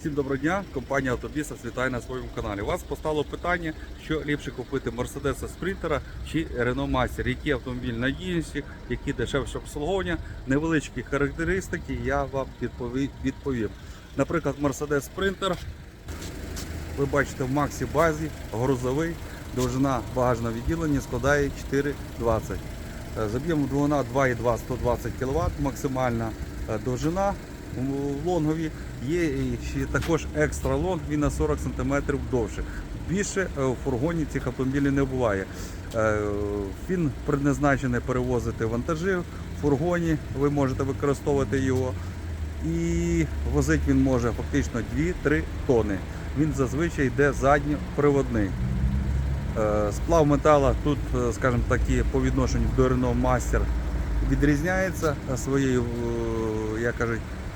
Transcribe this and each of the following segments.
Всім доброго дня, компанія Автобіса вітає на своєму каналі. У вас постало питання, що ліпше купити Мерседеса Спринтера чи Renault Master, які автомобіль надійніші, які дешевше обслуговування, невеличкі характеристики, я вам відповім. Наприклад, Mercedes Sprinter, ви бачите в Максі базі, грузовий, довжина багажного відділення складає 4,20. Е, Заб'ємо двигуна 2,2 120 кВт, максимальна е, довжина лонгові. Є ще також екстра лонг, він на 40 см довше. Більше е, в фургоні цих автомобілів не буває. Е, Він предназначений перевозити вантажі в фургоні, ви можете використовувати його. І возить він може фактично 2-3 тони. Він зазвичай йде задньоприводний. Е, Сплав метала тут, е, скажімо такі, по відношенню до Renault Master відрізняється е, своєю, е, як кажуть, е,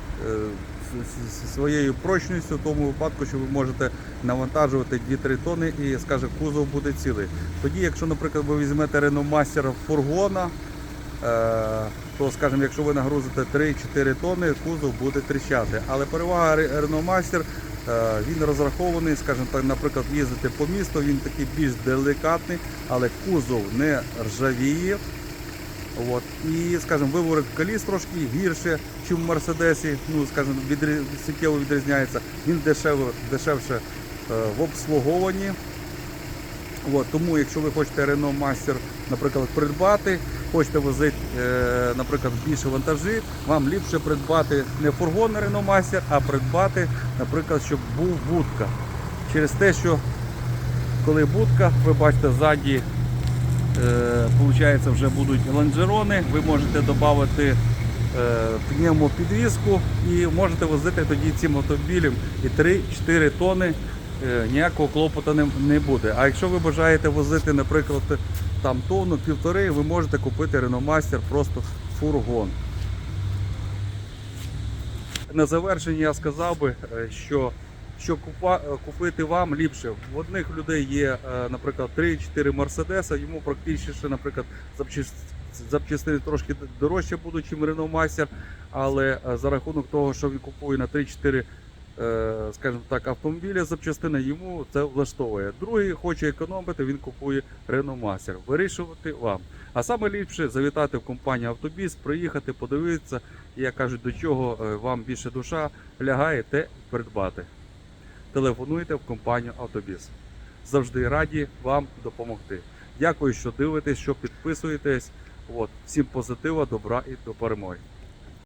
своєю прочністю в тому випадку, що ви можете навантажувати 2-3 тони і, скаже, кузов буде цілий. Тоді, якщо, наприклад, ви візьмете Master фургона, е, то, скажімо, якщо ви нагрузите 3-4 тони, кузов буде тріщати. Але перевага Ре- Renault Master, е, він розрахований, скажімо так, наприклад, їздити по місту, він такий більш делікатний, але кузов не ржавіє. От. І, скажімо, виворот коліс трошки гірше, ніж в Мерседесі, ну, скажімо, відрі... суттєво відрізняється. Він дешево, дешевше е, в обслуговуванні. От, тому, якщо ви хочете Renault Master, наприклад, придбати, хочете возити, е, наприклад, більше вантажі, вам ліпше придбати не фургон Renault Master, а придбати, наприклад, щоб був будка. Через те, що коли будка, ви бачите, ззаді получається, вже будуть лонжерони, ви можете додати е, пневмопідвіску і можете возити тоді цим автомобілем і 3-4 тони е, ніякого клопоту не, буде. А якщо ви бажаєте возити, наприклад, там тонну, півтори, ви можете купити Master просто фургон. На завершення я сказав би, е, що що е, купити вам ліпше. В одних людей є, е, наприклад, 3-4 Мерседеса, йому практичніше, наприклад, запчастини трошки дорожче будуть, ніж Renault Master, але е, за рахунок того, що він купує на 3-4 е, скажімо так, автомобіля запчастини, йому це влаштовує. Другий хоче економити, він купує Renault Master. Вирішувати вам. А саме ліпше завітати в компанію Автобіс, приїхати, подивитися, як кажуть, до чого вам більше душа лягає, те придбати. Телефонуйте в компанію Автобіс. Завжди раді вам допомогти. Дякую, що дивитесь, що підписуєтесь. От, всім позитива, добра і до перемоги.